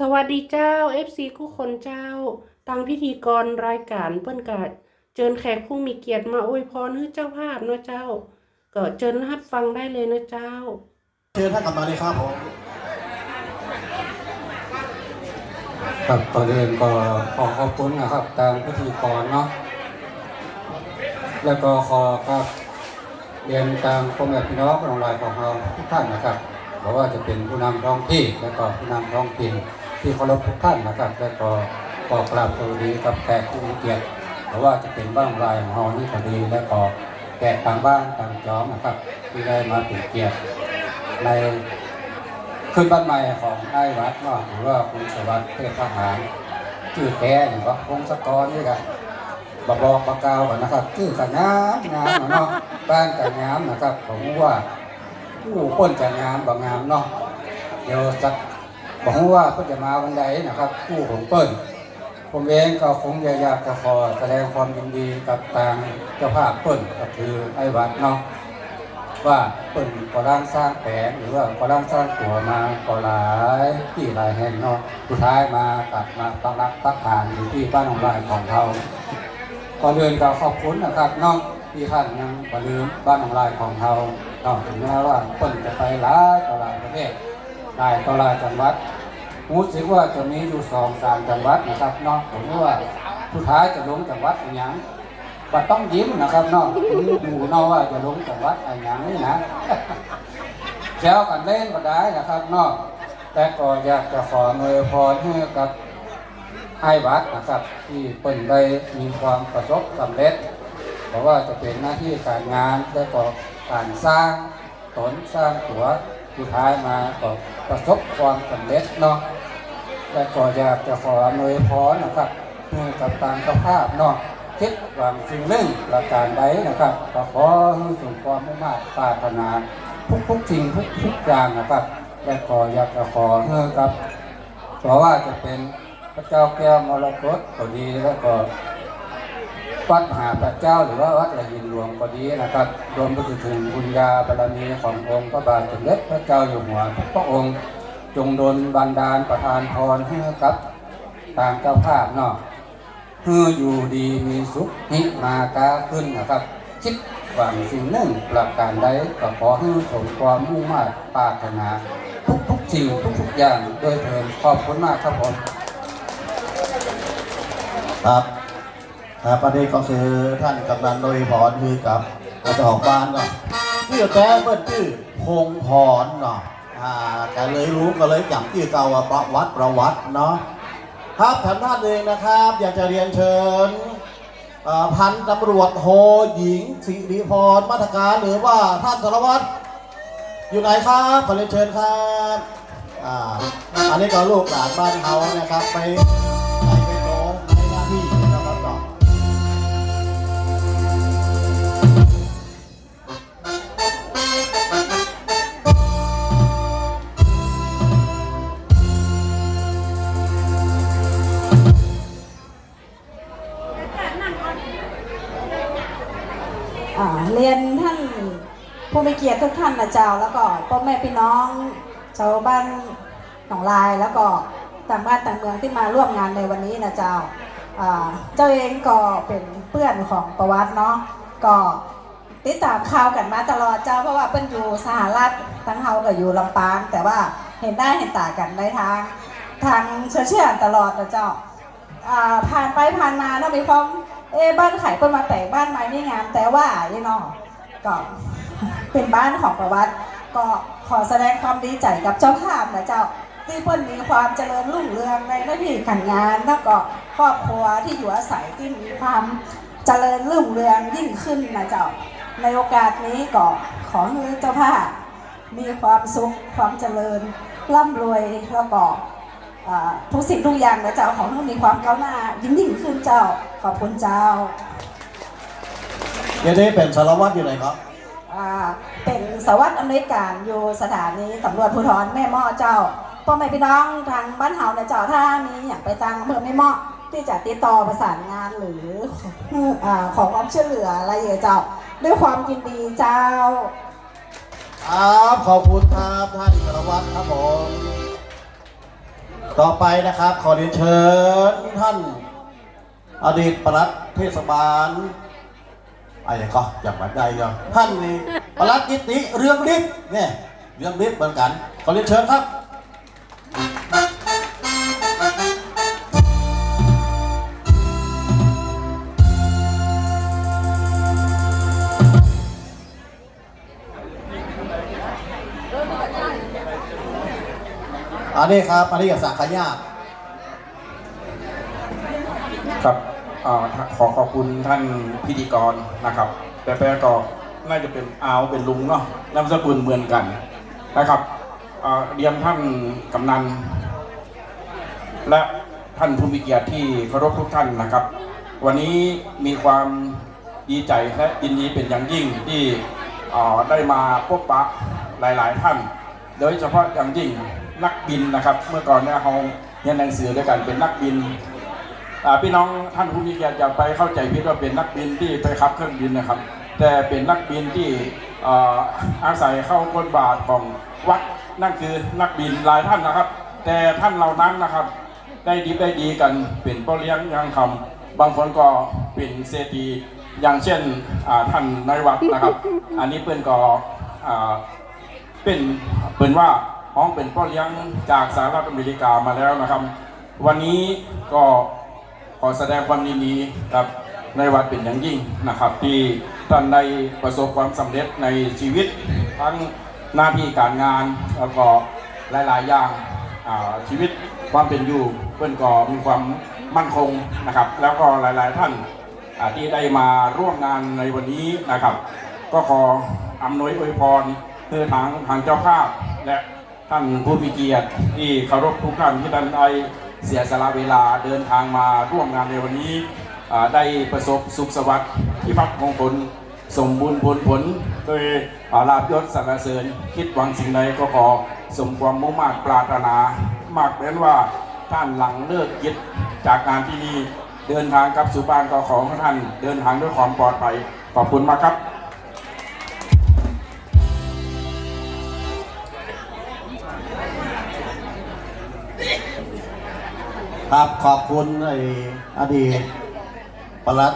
สวัสดีเจ้า FC คู่คนเจ้าทางพิธีกรรายการเปิ้นกะเจิญแขกผู้มีเกียรติมาอวยพรให้เจ้าภาพเนาะเจ้า ก็เจิญรับฟังได้เลยนะเจ้า เชิญท่านกลับมาเลยครับผมครับก่อนอื่นก็ขอขอบคุณนะครับทางพิธีกรเนาะแล้วก็ขอครับเรียนตามพ่อแม่พี่น้องของรายของเราทุกท่านนะครับเพราะว่าจะเป็นผู้นำท้องที่และก็ผู้นำท้องถิ่น ที่เคารพทุกท่านนะครับ และก็ขอกราบสวัสดีกับแขกผู้มีเกียรติเพราะว่าจะเป็นบ้านรายของเรานี่พอดีและก็แขกต่างบ้านต่างจอมนะครับ ที่ได้มาเป็นเกียรติในขึ้นบ้านใหม่ของไอ้วัดเนาะหรือว่าคุณสวัสดิ์เทพทหารชื่อแท้อย่างว่าพงศกรนี่กันบบอกบกล่าวกันนะครับชื่อกันงามงามเนาะบ้านกันงามนะครับผมว่าผู้ป้นกันงามบางงามเนาะเดี๋ยวสัก บอกว่าเพิ่นจะมาวันใดนะครับผู้ผมเปิ้นผมเองก็คงอยากจะขอแสดงความยินดีกับทางเจ้าภาพเปิ้นก็คือไอ้วัดเนาะว่าเปิ่นก่อร่างสร้างแผนหรือว่าก่อร่างสร้างตัวมาก่อหลายที่หลายแห่งเนาะสุดท้ายมากลับมาปักรักปักฐานอยู่ที่บ้านของรายของเราก่อนอื่นก็ขอบคุณนะครับน้องที่ท่านยังบ่ลืมบ้านของรายของเราเนาะถึงแม้ว่าเปิ่นจะไปหลายต่อหลายประเทศหลายต่อหลายจังหวัด รู้สึกว่าจะมีอยู่สองสามจังหวัดนะครับเนาะผมว่าสุดท้ายจะลงจังหวัดอีกอย่างบัดต้องยิ้มนะครับน้องดูเน้องว่าจะลงจากวัดอะไรอย่างนี้นะแซวกันเล่นก็ได้นะครับน้องแต่ก็อยากจะขอเงยพรให้กับไอ้วัดนะครับ ที่เปิ่นได้มีความประสบสำเร็จเพราะว่าจะเป็นหน้าที่การงานและก็การสร้างตนสร้างตัว สุดท้ายมาก็ประสบความสำเร็จเนาะและก็อยากจะขออำนวยพรนะครับให้กับตามสภาพเนาะคิดหวังสิ่งหนึ่งประการใดนะครับก็ขอให้สมความมุ่งมั่นปรารถนาทุกทุกๆสิ่งทุกทุกๆอย่างนะครับ และขออยากจะขอให้กับเพราะว่าจะเป็นพระเจ้าแก้วมรกตก็ดีแล้วก็ วัดมหาพระเจ้า หรือว่าวัดระยินหลวงก็ดีนะครับรวมไปถึงบุญญาบารมีขององค์พระบาทสมเด็จพระเจ้าอยู่หัวพระองค์จงดลบันดาลประทานพรให้กับทางเจ้าภาพเนาะเพื่ออยู่ดีมีสุขหิมากาขึ้นนะครับ คิดหวังสิ่งหนึ่งประการใดก็ขอให้สมความมุ่งมั่นปรารถนา ทุกทุกสิ่งทุกทุกอย่างโดยเถินขอบคุณมากครับผมครับ ครับประเด็นก็คือท่านกำนันโดยพรคือกับเจ้าของบ้านเนาะชื่อแต้เปิ้นชื่อพงพรเนาะอ่าก็เลยรู้ก็เลยจำชื่อเก่าว่าประวัติประวัติเนาะครับท่านท่านเองนะครับ อยากจะเรียนเชิญพันตำรวจโทหญิงสิริพรมาตรการหรือว่าท่านสารวัตรอยู่ไหนครับขอเรียนเชิญครับอ่าอันนี้ก็ลูกหลานบ้านเขานะครับไป มีเกียรติทุกท่านนะเจ้า แล้วก็พ่อแม่พี่น้องชาวบ้านหนองลายแล้วก็ต่างบ้านต่างเมืองที่มาร่วมงานในวันนี้นะเจ้าเจ้าเองก็เป็นเพื่อนของประวัติเนาะก็ติดตามข่าวกันมาตลอดเจ้าเพราะว่าเพิ่นอยู่สหรัฐทั้งเฮาก็อยู่ลำปาง แต่ว่าเห็นได้เห็นตากันในทางทางโซเชียลตลอดนะเจ้าผ่านไปผ่านมาเนาะมีความเอะบ้านไข่คนมาแต่งบ้านไม้นี่งามแต่ว่านี่นาะ ก็เป็นบ้านของประวัติ ก็ขอแสดงความดีใจกับเจ้าภาพนะเจ้าที่เพิ่นมีความเจริญรุ่งเรืองในหน้าที่การงานแล้วก็ครอบครัวที่อยู่อาศัยที่มีความเจริญรุ่งเรืองยิ่งขึ้นนะเจ้าในโอกาสนี้ก็ขอให้เจ้าภาพมีความสุขความเจริญร่ำรวยแล้วก็ทุกสิ่งทุกอย่างนะเจ้าของต้องมีความก้าวหน้ายิ่งยิ่งขึ้นเจ้าขอบคุณเจ้า ดี๋ยวนี้เป็นสารวัตรอยู่ไหนครับ อ่าเป็นสารวัสดิ์อเมริการอยู่สถานีตำรวจภูธรแม่หม้อเจ้าพ่อแม่พี่น้องทางบ้านเฮานะเจ้าถ้ามีอย่างไปจังอำเภอแม่หม้อที่จะติดต่อประสานงานหรืออ่าขอความช่วยเหลืออะไรอย่างเงี้ยเจ้า ด้วยความยินดีเจ้าครับขอบคุณครับท่านสารวัตรครับผมต่อไปนะครับ ขอเรียนเชิญท่าน อดีตปลัดเทศบาล อะไรก็อยากบัดใดก็ท่านนี่ปลัดกิติเรื่องฤทธิ์เนี่ยเรื่องฤทธิ์เหมือนกันขอเรียนเชิญครับอันนี้ครับอันนี้กับสังขยาครับ อ่าขอขอบคุณท่านพิธีกรนะครับ แต่แปลก็น่าจะเป็นอาวเป็นลุงเนาะนามสกุลเหมือนกันนะครับเรียนท่านกำนัน และท่านผู้มีเกียรติที่เคารพทุกท่านนะครับ วันนี้มีความดีใจและยินดีเป็นอย่างยิ่งที่ได้มาพบปะหลาย ๆ ท่าน โดยเฉพาะอย่างยิ่งนักบินนะครับ เมื่อก่อนเนี่ยเราเรียนหนังสือด้วยกันเป็นนักบิน อ่าพี่น้องท่านผู้มีเกียรติอย่าไปเข้าใจผิดว่าเป็นนักบินที่ไปขับเครื่องบินนะครับ แต่เป็นนักบินที่อาศัยเข้าก้นบาทของวัดนั่นคือนักบินหลายท่านนะครับ แต่ท่านเหล่านั้นนะครับ ได้ดีได้ดีกันเป็นพ่อเลี้ยงยังคำบางคนก็เป็นเศรษฐีอย่างเช่นท่านนายวัดนะครับ อันนี้เพื่อนก็เป็นเป็นว่าห้องเป็นพ่อเลี้ยงจากสหรัฐอเมริกามาแล้วนะครับ วันนี้ก็ ขอแสดงความยินดีกับในวัดเป็นอย่างยิ่งนะครับ ที่ท่านได้ประสบความสำเร็จในชีวิต ทั้งหน้าที่การงานแล้วก็หลาย ๆ อย่างาชีวิตความเป็นอยู่เพื่อนก็มีความมั่นคงนะครับ แล้วก็หลาย ๆ ท่านาที่ได้มาร่วมงานในวันนี้นะครับ ก็ขออำนวยอวยพรคือทางทางเจ้าภาพและท่านผู้มีเกียรติที่เคารพทุกท่านที่ท่านได้ เสียสละเวลาเดินทางมาร่วมงานในวันนี้ได้ประสบสุขสวัสดิ์ที่พักมงคลสมบูรณ์ผลผล โดยลาบยศสรรเสริญ คิดหวังสิ่งใดก็ขอสมความมุ่งมั่นปรารถนา มากเป็นว่าท่านหลังเลิกกิจจากงานที่นี่เดินทางกลับสู่บ้านก็ขอให้ท่าน เดินทางด้วยความปลอดภัยขอบคุณมากครับ ครับขอบคุณไอ้อดีตปลัด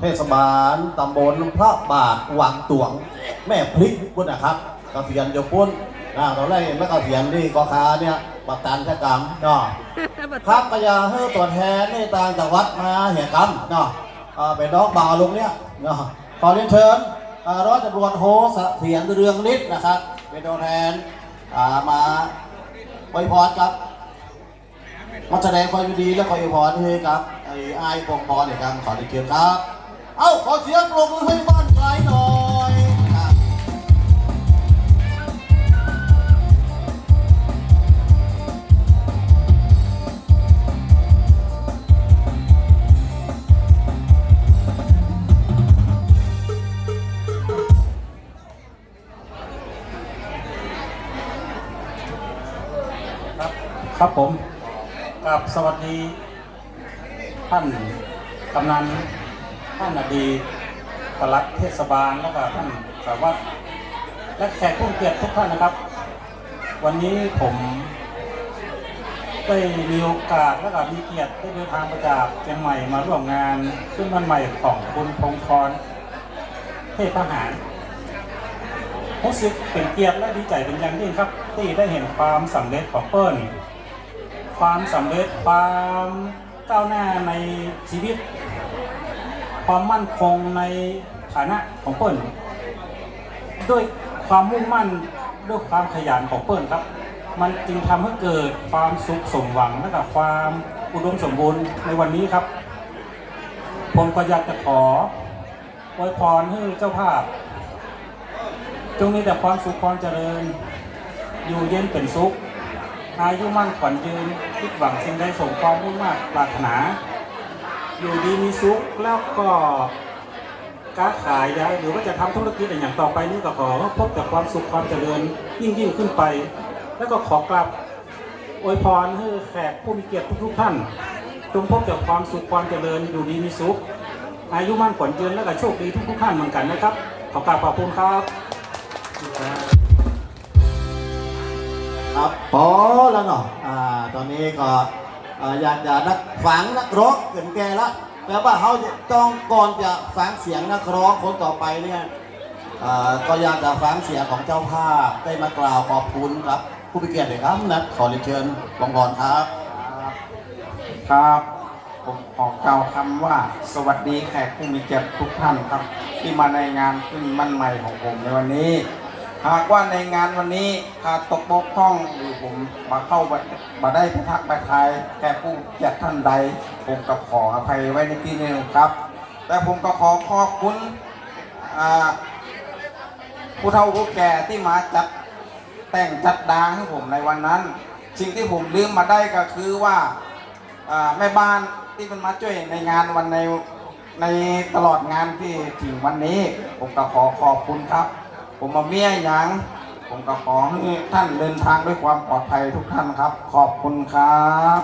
เทศบาลตำบลพระบาทวังตวง แม่พริกพุ่นนะครับเกษียณอยู่พุ่นนะตอนแรกไม่เกษียณที่กอคาเนี่ยปัตตันชกรรมเนาะครับกระยาเฮ้อตัวแทนในต่างจังหวัดมาเหี่ยกรรมเนาะอ่าเป็นน้องบ่าวลุงเนี่ยเนาะขอเรียนเชิญอ่าร้อยตำรวจโทเสถียรเรืองฤทธิ์นะครับ เป็นตัวแทนอ่ามาไวยพรครับ มาแสดงความยินดีและขออวยพรให้กับไอ้ไอ้ปองปอนเนี่ยครับขอได้เกียรติครับ เอ้าขอเสียงปรบมือให้บ้านไกลหน่อยครับครับผม กับสวัสดี ท่านกำนันท่านอดีตปลัดเทศบาลแล้วก็ท่านสารวัตรและแขกผู้เกียรติทุกท่านนะครับ วันนี้ผมได้มีโอกาสและก็มีเกียรติได้เดินทางมาจากเชียงใหม่มาร่วมงานขึ้นวันใหม่ของคุณพงศธรเทพทหารรู้สึกเป็นเกียรติและดีใจเป็นอย่างยิ่งครับ ที่ได้เห็นความสำเร็จของเปิ้ล ความสำเร็จความก้าวหน้าในชีวิต ความมั่นคงในฐานะของเปิ้ลด้วยความมุ่งมั่นด้วยความขยันของเปิ้ลครับ มันจึงทำให้เกิดความสุขสมหวังและกับความอุดมสมบูรณ์ในวันนี้ครับ ผมก็อยากจะขออวยพรให้เจ้าภาพ จงมีแต่ความสุขความเจริญ อยู่เย็นเป็นสุขอายุมั่นขวัญยืน คิดหวังสิ่งใดสมความมุ่งมั่นปรารถนา อยู่ดีมีสุขแล้วก็ค้าขายนะหรือว่าจะทำธุรกิจอะไรอย่างต่อไปนี่ก็ขอพบแต่ความสุขความเจริญยิ่งยิ่งขึ้นไป แล้วก็ขอกลับอวยพรให้แขกผู้มีเกียรติทุกๆท่านจงพบแต่ความสุขความเจริญอยู่ดีมีสุขอายุมั่นขวัญยืนและก็โชคดีทุกๆท่านเหมือนกันนะครับ ขอกราบขอบคุณครับ ครับพอแล้วเนาะอ่าตอนนี้ก็อยากจะนักฝังนักร้องเกินแก่ละแต่ว่าเขาจะต้องก่อนจะฟังเสียงนักร้องคนต่อไปเนี่ยอ่าก็อยากจะฟังเสียงของเจ้าภาพได้มากล่าวขอบคุณครับ ผู้มีเกียรติครับนะขอเรียนเชิญบองบอลครับ ครับผมขอกล่าวคำว่า สวัสดีแขกผู้มีเกียรติทุกท่านครับ ที่มาในงานขึ้นมั่นใหม่ของผมในวันนี้ หากว่าในงานวันนี้ขาดตกบกพร่องหรือผมมาเข้ามาได้พิทักษ์ไปทายแก่ผู้เกียรติท่านใด ผมก็ขออภัยไว้ในที่นี้ครับ แต่ผมก็ขอขอบคุณผู้เฒ่าผู้แก่ที่มาจัดแต่งจัดดาให้ผมในวันนั้น สิ่งที่ผมลืมมาได้ก็คือว่าอ่าแม่บ้านที่มันมาช่วยในงานวันในในตลอดงานที่ถึงวันนี้ ผมก็ขอขอบคุณครับ ผมมาเมียยังผมก็ขอให้ท่านเดินทางด้วยความปลอดภัยทุกท่านครับ ขอบคุณครับ